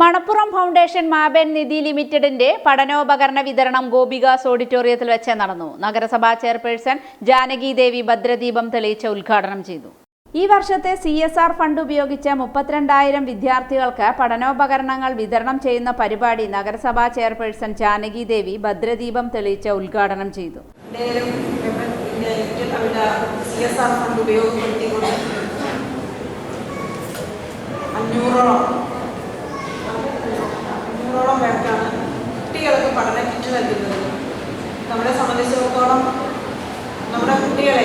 Manappuram foundation Maban നിധി ലിമിറ്റഡിന്റെ പഠനോപകരണ വിതരണം ഗോപികാസ് ഓഡിറ്റോറിയത്തിൽ വെച്ച് നടന്നു. നഗരസഭാ ചെയർപേഴ്സൺ ജാനകി ദേവി ഭദ്രദീപം തെളിയിച്ച് ഉദ്ഘാടനം ചെയ്തു. ഈ വർഷത്തെ സി എസ് ആർ ഫണ്ട് ഉപയോഗിച്ച് മുപ്പത്തിരണ്ടായിരം വിദ്യാർത്ഥികൾക്ക് പഠനോപകരണങ്ങൾ വിതരണം ചെയ്യുന്ന പരിപാടി നഗരസഭാ ചെയർപേഴ്സൺ ജാനകി ദേവി ഭദ്രദീപം തെളിയിച്ച് ഉദ്ഘാടനം ചെയ്തു. നേരം ഇന്ത്യയിൽ അവരുടെ സി എസ് ആർ ഫണ്ട് ഉപയോഗപ്പെടുത്തിക്കൊണ്ട് അഞ്ഞൂറോളം അഞ്ഞൂറോളം പേർക്കാണ് കുട്ടികൾക്ക് പഠന കിറ്റ് നൽകുന്നത് നമ്മളെ സംബന്ധിച്ചിടത്തോളം നമ്മുടെ കുട്ടികളെ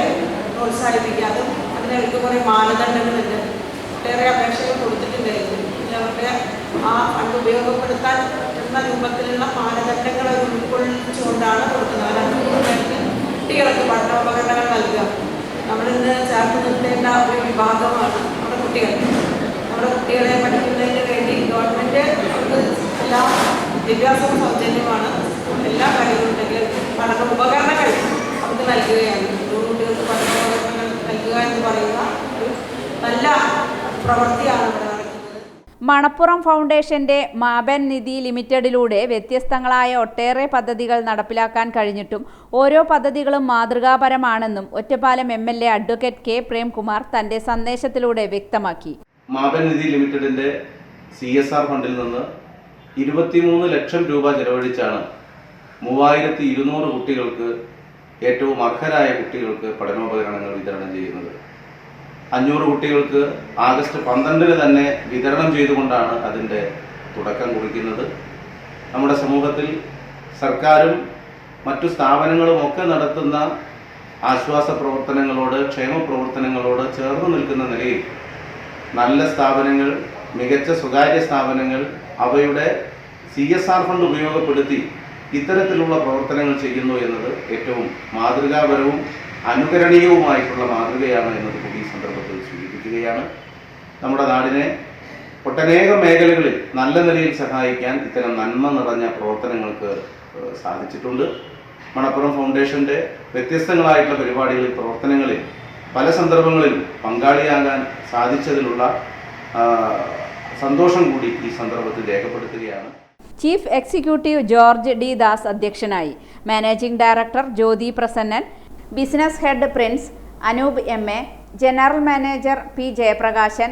പ്രോത്സാഹിപ്പിക്കാതെ അതിനവർക്ക് കുറേ മാനദണ്ഡങ്ങളുണ്ട്. ഒട്ടേറെ അപേക്ഷകൾ കൊടുത്തിട്ടുണ്ടായിരുന്നു. അവരുടെ ആ ഫണ്ട് ഉപയോഗപ്പെടുത്താൻ എന്ന രൂപത്തിലുള്ള മാനദണ്ഡങ്ങൾ ഉൾക്കൊള്ളിച്ചുകൊണ്ടാണ് കൊടുക്കുന്നത്. കുട്ടികൾക്ക് പഠനോപകരണങ്ങൾ നൽകുക. നമ്മളിന്ന് ചേർത്ത് നിർത്തേണ്ട ഒരു വിഭാഗമാണ് നമ്മുടെ കുട്ടികൾ. നമ്മുടെ കുട്ടികളെ പഠിക്കുന്നതിന് വേണ്ടി ഗവൺമെന്റ് അവർക്ക് എല്ലാ വിദ്യാഭ്യാസവും സൗജന്യമാണ്. നൽകുകയാണ്. നൂറ് കുട്ടികൾക്ക് പഠനോപകരണങ്ങൾ നൽകുക എന്ന് പറയുന്ന ഒരു നല്ല പ്രവൃത്തിയാണ് ഇവിടെ മണപ്പുറം ഫൗണ്ടേഷന്റെ മാബൻ നിധി ലിമിറ്റഡിലൂടെ വ്യത്യസ്തങ്ങളായ ഒട്ടേറെ പദ്ധതികൾ നടപ്പിലാക്കാൻ കഴിഞ്ഞിട്ടും ഓരോ പദ്ധതികളും മാതൃകാപരമാണെന്നും Ottapalam M L A advocate K Premkumar തന്റെ സന്ദേശത്തിലൂടെ വ്യക്തമാക്കി. മാബൻ നിധി ലിമിറ്റഡിന്റെ സി എസ് ആർ ഫണ്ടിൽ നിന്ന് ഇരുപത്തിമൂന്ന് ലക്ഷം രൂപ ചെലവഴിച്ചാണ് മൂവായിരത്തി ഇരുന്നൂറ് കുട്ടികൾക്ക് ഏറ്റവും അർഹരായ കുട്ടികൾക്ക് പഠനോപകരണങ്ങൾ വിതരണം ചെയ്യുന്നത്. അഞ്ഞൂറ് കുട്ടികൾക്ക് ആഗസ്റ്റ് പന്ത്രണ്ടിന് തന്നെ വിതരണം ചെയ്തുകൊണ്ടാണ് അതിന്റെ തുടക്കം കുറിക്കുന്നത്. നമ്മുടെ സമൂഹത്തിൽ സർക്കാരും മറ്റു സ്ഥാപനങ്ങളും ഒക്കെ നടത്തുന്ന ആശ്വാസ പ്രവർത്തനങ്ങളോട് ക്ഷേമ പ്രവർത്തനങ്ങളോട് ചേർന്ന് നിൽക്കുന്ന നിലയിൽ നല്ല സ്ഥാപനങ്ങൾ മികച്ച സ്വകാര്യ സ്ഥാപനങ്ങൾ അവയുടെ സി എസ് ആർ ഫണ്ട് ഉപയോഗപ്പെടുത്തി ഇത്തരത്തിലുള്ള പ്രവർത്തനങ്ങൾ ചെയ്യുന്നു എന്നത് ഏറ്റവും മാതൃകാപരവും അനുകരണീയവുമായിട്ടുള്ള മാതൃകയാണ് എന്നത് കൂടി ഈ സന്ദർഭത്തിൽ സൂചിപ്പിക്കുകയാണ്. നമ്മുടെ നാടിനെ ഒട്ടനേകം മേഖലകളിൽ നല്ല നിലയിൽ സഹായിക്കാൻ ഇത്തരം നന്മ നിറഞ്ഞ പ്രവർത്തനങ്ങൾക്ക് സാധിച്ചിട്ടുണ്ട്. മണപ്പുറം ഫൗണ്ടേഷന്റെ വ്യത്യസ്തങ്ങളായിട്ടുള്ള പരിപാടികളിൽ പ്രവർത്തനങ്ങളിൽ പല സന്ദർഭങ്ങളിലും പങ്കാളിയാകാൻ സാധിച്ചതിലുള്ള സന്തോഷം കൂടി ഈ സന്ദർഭത്തിൽ രേഖപ്പെടുത്തുകയാണ്. Chief executive George D Das അധ്യക്ഷനായി. Managing director Jyothi Prasannan business head Prince Anoop M A general manager P Jayaprakashan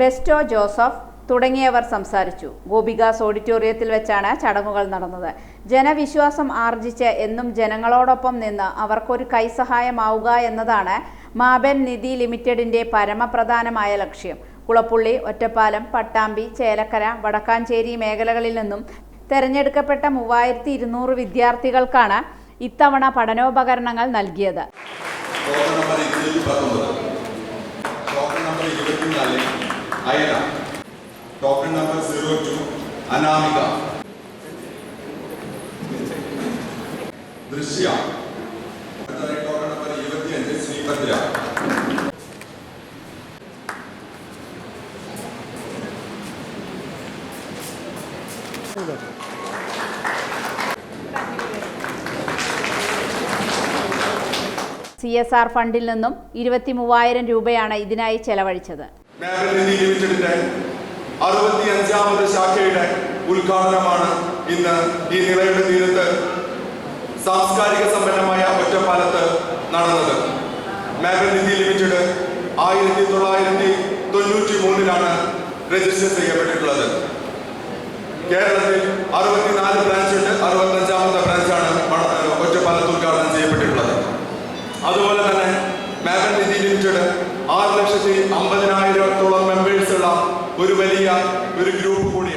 Besto Joseph തുടങ്ങിയവർ സംസാരിച്ചു. ഗോപികാസ് ഓഡിറ്റോറിയത്തിൽ വെച്ചാണ് ചടങ്ങുകൾ നടന്നത്. ജനവിശ്വാസം ആർജിച്ച് എന്നും ജനങ്ങളോടൊപ്പം നിന്ന് അവർക്കൊരു കൈസഹായമാവുക എന്നതാണ് മാബൻ നിധി ലിമിറ്റഡിന്റെ പരമപ്രധാനമായ ലക്ഷ്യം. കുളപ്പുള്ളി ഒറ്റപ്പാലം പട്ടാമ്പി ചേലക്കര വടക്കാഞ്ചേരി മേഖലകളിൽ നിന്നും തെരഞ്ഞെടുക്കപ്പെട്ട മൂവായിരത്തി ഇരുന്നൂറ് വിദ്യാർത്ഥികൾക്കാണ് ഇത്തവണ പഠനോപകരണങ്ങൾ നൽകിയത്. Number Anamika. Drishya. Number Sreebhadra C S R ഫണ്ടിൽ നിന്നും ഇരുപത്തി മൂവായിരം രൂപയാണ് ഇതിനായി ചെലവഴിച്ചത്. ശാഖയുടെ ഉദ്ഘാടനമാണ് ഇന്ന് ഈ നിളയുടെ തീരത്ത് സാംസ്കാരിക സമ്പന്നമായ ഒറ്റപ്പാലത്ത് നടന്നത്. മാഗ്നനിധി ലിമിറ്റഡ് ആയിരത്തി തൊള്ളായിരത്തി തൊണ്ണൂറ്റി മൂന്നിലാണ് രജിസ്റ്റർ ചെയ്യപ്പെട്ടിട്ടുള്ളത്. നിധി ലിമിറ്റഡ് ആറ് ലക്ഷത്തി അമ്പതിനായിരത്തോളം മെമ്പേഴ്സ് ഉള്ള ഒരു വലിയ ഒരു ഗ്രൂപ്പ് കൂടി